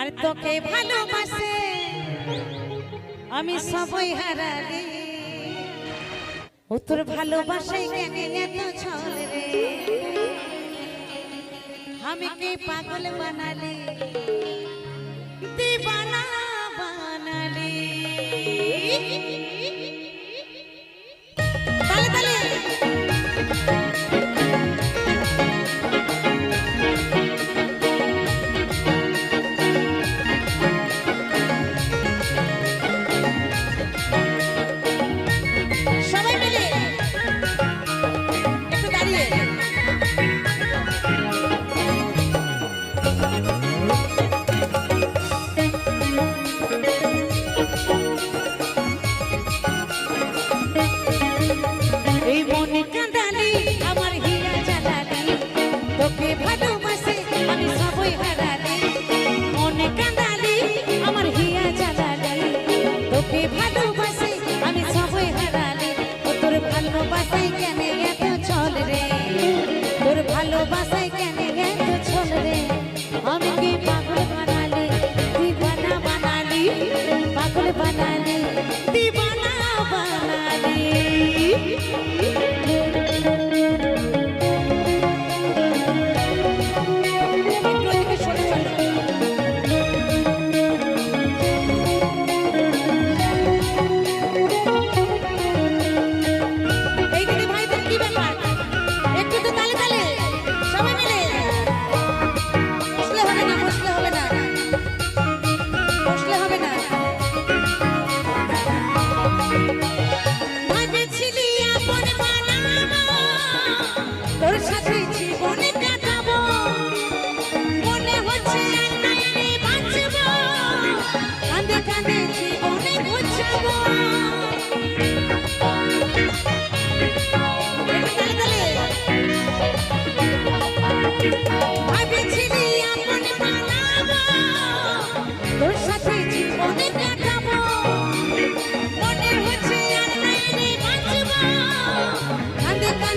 আর তোকে ভালোবাসে। আমি সবই হারালি। ও তোর ভালোবাসে কেন এত ছল রে? আমি কি পাগল বানালি? দিবানা। আমাকে পাগল বানালে? দিবানা বানালি? পাগল বানালি? দিবানা বানালি?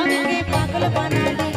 हमके पागल बना ले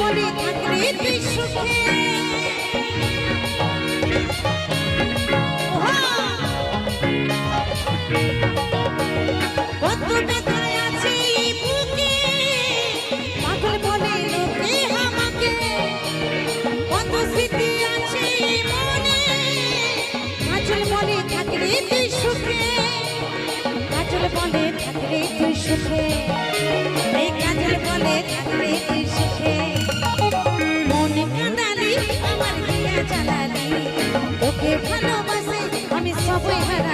বলে থাকলে তুই সুখে কতটা trouble, man.